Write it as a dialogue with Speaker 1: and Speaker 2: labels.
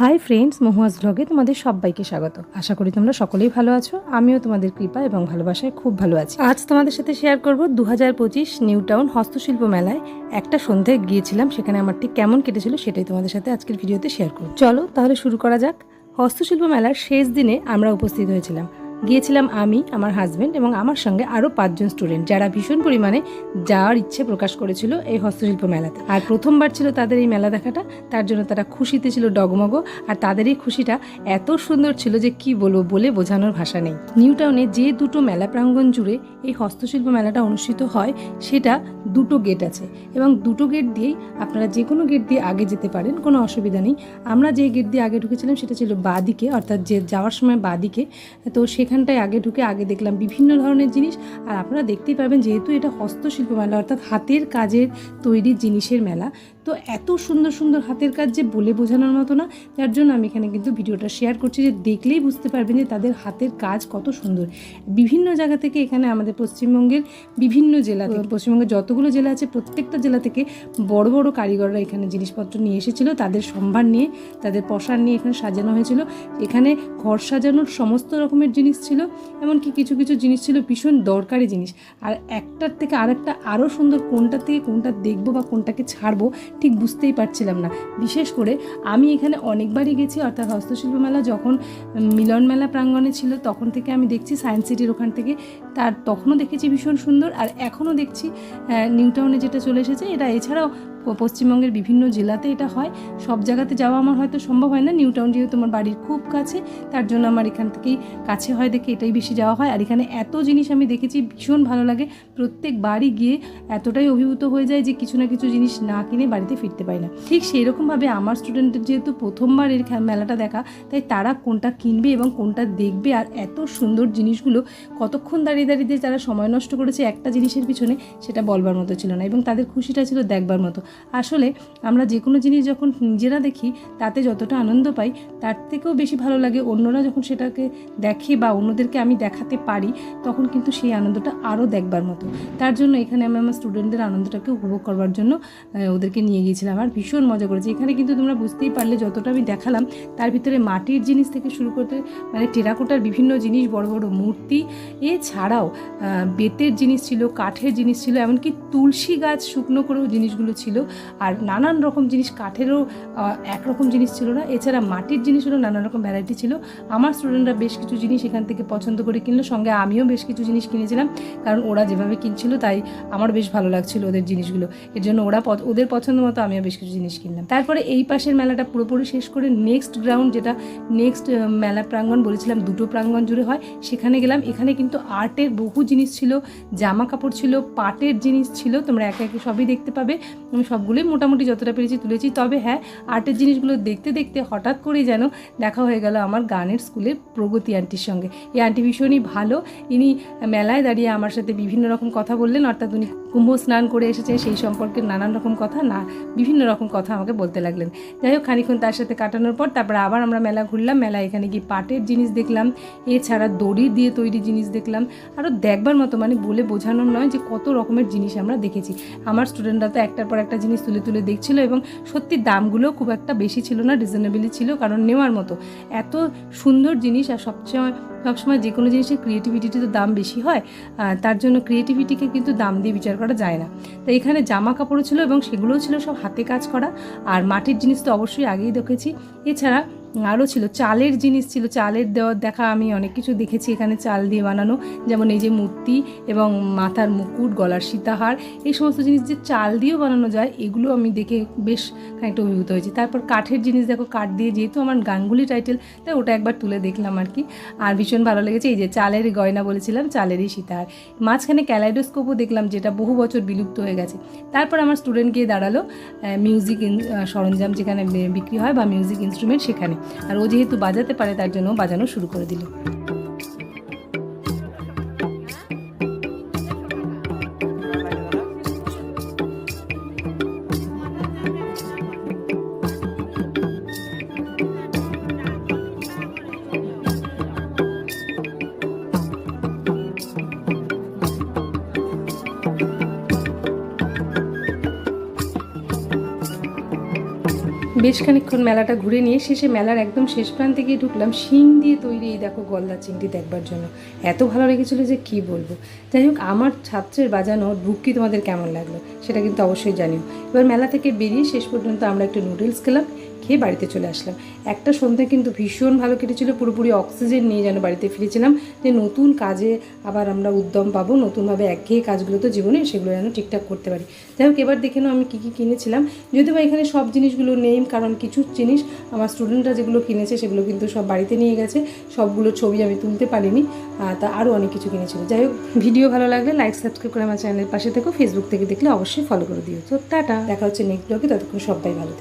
Speaker 1: Hi friends মহুয়াজ ভ্লগে তোমাদের সবাইকে স্বাগত। আশা করি তোমরা সকলেই ভালো আছো। আমিও তোমাদের কৃপা এবং ভালোবাসায় খুব ভালো আছি। আজ তোমাদের সাথে শেয়ার করব দু হাজার পঁচিশ নিউ টাউন হস্তশিল্প মেলায় একটা সন্ধ্যায় গিয়েছিলাম, সেখানে আমার ঠিক কেমন কেটেছিল সেটাই তোমাদের সাথে আজকের ভিডিওতে শেয়ার করব। চলো তাহলে শুরু করা যাক। হস্তশিল্প মেলার শেষ দিনে আমরা উপস্থিত হয়েছিলাম। গিয়েছিলাম আমি, আমার হাজব্যান্ড এবং আমার সঙ্গে আরও পাঁচজন স্টুডেন্ট যারা ভীষণ পরিমাণে যাওয়ার ইচ্ছে প্রকাশ করেছিল এই হস্তশিল্প মেলাতে। আর প্রথমবার ছিল তাদের এই মেলা দেখাটা, তার জন্য তারা খুশিতে ছিল ডগমগ, আর তাদের এই খুশিটা এত সুন্দর ছিল যে কি বলব বলে বোঝানোর ভাষা নেই। নিউ টাউনে যে দুটো মেলা প্রাঙ্গণ জুড়ে এই হস্তশিল্প মেলাটা অনুষ্ঠিত হয়, সেটা দুটো গেট আছে এবং দুটো গেট দিয়েই আপনারা যে কোনো গেট দিয়ে আগে যেতে পারেন, কোনো অসুবিধা নেই। আমরা যে গেট দিয়ে আগে ঢুকেছিলাম সেটা ছিল বাদিকে অর্থাৎ যে যাওয়ার সময় বাদিকে তো সেখানটায় আগে ঢুকে আগে দেখলাম বিভিন্ন ধরনের জিনিস। আর আপনারা দেখতেই পাবেন যেহেতু এটা হস্তশিল্প মেলা অর্থাৎ হাতের কাজের তৈরি জিনিসের মেলা। তো এত সুন্দর সুন্দর হাতের কাজ যে বলে বোঝানোর মতো না, যার জন্য আমি এখানে কিন্তু ভিডিওটা শেয়ার করছি যে দেখলেই বুঝতে পারবেন যে তাদের হাতের কাজ কত সুন্দর। বিভিন্ন জায়গা থেকে এখানে আমাদের পশ্চিমবঙ্গের বিভিন্ন জেলা থেকে, পশ্চিমবঙ্গের যতগুলো জেলা আছে, প্রত্যেকটা জেলা থেকে বড় বড় কারিগররা এখানে জিনিসপত্র নিয়ে এসেছিল। তাদের সম্ভার নিয়ে, তাদের পশার নিয়ে এখানে সাজানো হয়েছিল। এখানে ঘর সাজানোর সমস্ত রকমের জিনিস ছিল, এমনকি কিছু কিছু জিনিস ছিল ভীষণ দরকারি জিনিস। আর একটার থেকে আরেকটা আরও সুন্দর কোনটার থেকে কোনটা দেখব বা কোনটাকে ছাড়বো ঠিক বুঝতেই পারছিলাম না। বিশেষ করে আমি এখানে অনেকবারই গেছি, অর্থাৎ হস্তশিল্প মেলা যখন মিলন মেলা প্রাঙ্গণে ছিল, তখন থেকে আমি দেখছি সায়েন্স সিটির ওখান থেকে। তার তখনও দেখেছি ভীষণ সুন্দর, আর এখনও দেখছি নিউ টাউনে যেটা চলে এসেছে, এটা এছাড়াও পশ্চিমবঙ্গের বিভিন্ন জেলাতে এটা হয়। সব জায়গাতে যাওয়া আমার হয়তো সম্ভব হয় না। নিউ টাউন যেহেতু আমার বাড়ির খুব কাছে, তার জন্য আমার এখান থেকেই কাছে হয় দেখে এটাই বেশি যাওয়া হয়। আর এখানে এত জিনিস আমি দেখেছি, ভীষণ ভালো লাগে। প্রত্যেক বাড়ি গিয়ে এতটাই অভিভূত হয়ে যায় যে কিছু না কিছু জিনিস না কিনে বাড়িতে ফিরতে পারি না। ঠিক সেই রকমভাবে আমার স্টুডেন্টের যেহেতু প্রথমবার এর মেলাটা দেখা, তাই তারা কোনটা কিনবে এবং কোনটা দেখবে আর এত সুন্দর জিনিসগুলো, কতক্ষণ দাঁড়িয়ে দাঁড়িয়ে যে তারা সময় নষ্ট করেছে একটা জিনিসের পিছনে, সেটা বলবার মতো ছিল না এবং তাদের খুশিটা ছিল দেখবার মতো। আসলে আমরা যে কোনো জিনিস যখন নিজেরা দেখি, তাতে যতটা আনন্দ পাই, তার থেকেও বেশি ভালো লাগে অন্যরা যখন সেটাকে দেখে বা অন্যদেরকে আমি দেখাতে পারি, তখন কিন্তু সেই আনন্দটা আরও দেখবার মতো। তার জন্য এখানে আমি আমার স্টুডেন্টদের আনন্দটাকে উপভোগ করবার জন্য ওদেরকে নিয়ে গিয়েছিলাম। আর ভীষণ মজা করেছি। এখানে কিন্তু তোমরা বুঝতেই পারলে যতটা আমি দেখালাম, তার ভিতরে মাটির জিনিস থেকে শুরু করতে মানে টেরাকোটার বিভিন্ন জিনিস, বড় বড় মূর্তি, এছাড়াও বেতের জিনিস ছিল, কাঠের জিনিস ছিল, এমনকি তুলসী গাছ, শুকনো করেও জিনিসগুলো ছিল। আর নানান রকম জিনিস, কাঠেরও একরকম জিনিস ছিল না। এছাড়া মাটির জিনিসেরও নানান রকম ভ্যারাইটি ছিল। আমার স্টুডেন্টরা বেশ কিছু জিনিস এখান থেকে পছন্দ করে কিনলো। সঙ্গে আমিও বেশ কিছু জিনিস কিনেছিলাম। কারণ ওরা যেভাবে কিনছিল, তাই আমার বেশ ভালো লাগছিল ওদের জিনিসগুলো। এর জন্য ওরা ওদের পছন্দ মতো আমিও বেশ কিছু জিনিস কিনলাম। তারপরে এই পাশের মেলাটা পুরোপুরি শেষ করে নেক্সট গ্রাউন্ড যেটা নেক্সট মেলা প্রাঙ্গণ বলেছিলাম, দুটো প্রাঙ্গণ জুড়ে হয়, সেখানে গেলাম। এখানে কিন্তু আর্টের বহু জিনিস ছিল। জামা কাপড় ছিল, পাটের জিনিস ছিল। তোমরা একে একে সবই দেখতে পাবে। আমি সবগুলোই মোটামুটি যতটা পেরেছি তুলেছি। তবে হ্যাঁ আর্টের জিনিসগুলো দেখতে দেখতে হঠাৎ করে যেন দেখা হয়ে গেল আমার গানের স্কুলের প্রগতি আন্টির সঙ্গে। এই আন্টি ভীষণই ভালো। ইনি মেলায় দাঁড়িয়ে আমার সাথে বিভিন্ন রকম কথা বললেন, অর্থাৎ উনি কুম্ভ স্নান করে এসেছে, সেই সম্পর্কে নানান রকম কথা, না, বিভিন্ন রকম কথা আমাকে বলতে লাগলেন। যাই হোক খানিক্ষণ তার সাথে কাটানোর পর তারপর আবার আমরা মেলা ঘুরলাম মেলা এখানে গিয়ে পাটের জিনিস দেখলাম, এছাড়া দড়ি দিয়ে তৈরি জিনিস দেখলাম। আরও দেখবার মতো মানে বলে বোঝানোর নয় যে কত রকমের জিনিস আমরা দেখেছি। আমার স্টুডেন্টরা তো একটার পর একটা জিনিস তুলে তুলে দেখছিল এবং সত্যি দামগুলো খুব একটা বেশি ছিল না রিজনেবলই ছিল, কারণ নেওয়ার মতো। এত সুন্দর জিনিস আর সবসময় সবসময় যে কোনো জিনিসের ক্রিয়েটিভিটিতে তো দাম বেশি হয় তার জন্য ক্রিয়েটিভিটিকে কিন্তু দাম দিয়ে বিচার করা যায় না। তো এখানে জামা কাপড়ও ছিল এবং সেগুলোও ছিল সব হাতে কাজ করা, আর মাটির জিনিস তো অবশ্যই আগেই দেখেছি। এছাড়া আরও ছিল। চালের জিনিস ছিল। চালের দেওয়ার দেখা আমি অনেক কিছু দেখেছি এখানে, চাল দিয়ে বানানো। যেমন এই যে মূর্তি এবং মাথার মুকুট, গলার সীতাহার, এই সমস্ত জিনিস যে চাল দিয়েও বানানো যায়, এগুলো আমি দেখে বেশ খানিকটা অভিভূত হয়েছি। তারপর কাঠের জিনিস দেখো, কাঠ দিয়ে যেহেতু আমার গাঙ্গুলি টাইটেল তাই ওটা একবার তুলে দেখলাম আর কি। আর ভীষণ ভালো লেগেছে। এই যে চালের গয়না বলেছিলাম, চালেরই সীতাহার। মাঝখানে ক্যালাইডোস্কোপও দেখলাম, যেটা বহু বছর বিলুপ্ত হয়ে গেছে। তারপর আমার স্টুডেন্ট গিয়ে দাঁড়াল মিউজিক সরঞ্জাম যেখানে বিক্রি হয় বা মিউজিক ইনস্ট্রুমেন্ট সেখানে। আর ও যেহেতু বাজাতে পারে তার জন্য বাজানো শুরু করে দিল। বেশ খানিক্ষণ মেলাটা ঘুরে নিয়ে শেষে মেলার একদম শেষ প্রান্তে গিয়ে ঢুকলাম, শিং দিয়ে তৈরি এই দেখো গলদা চিংড়ি দেখবার জন্য। এত ভালো লেগেছিলো যে কি বলব। যাই হোক, আমার ছাত্রের বাজানো বুকি তোমাদের কেমন লাগল, সেটা কিন্তু অবশ্যই জানিও। এবার মেলা থেকে বেরিয়ে শেষ পর্যন্ত আমরা একটু নুডলস খেলাম খেয়ে বাড়িতে চলে আসলাম। একটা সন্ধ্যা কিন্তু ভীষণ ভালো কেটেছিল, পুরোপুরি অক্সিজেন নিয়ে যেন বাড়িতে ফিরেছিলাম। যে নতুন কাজে আবার আমরা উদ্যম পাবো, নতুনভাবে একঘেয়ে কাজগুলো তো জীবনে সেগুলো যেন ঠিকঠাক করতে পারি। যাই হোক, এবার দেখে নাও আমি কী কী কিনেছিলাম। যদিও বা এখানে সব জিনিসগুলো নেই, কারণ কিছু জিনিস আমার স্টুডেন্টরা যেগুলো কিনেছে সেগুলো কিন্তু সব বাড়িতে নিয়ে গেছে। সবগুলো ছবি আমি তুলতে পারিনি তা আরও অনেক কিছু কিনেছিল। যাই হোক, ভিডিও ভালো লাগলে লাইক সাবস্ক্রাইব করে আমার চ্যানেলের পাশে থেকো। ফেসবুক থেকে দেখলে অবশ্যই ফলো করে দিও। তো টাটা, দেখা হচ্ছে নেক্সট ব্লগে ততক্ষণ সবাই ভালো।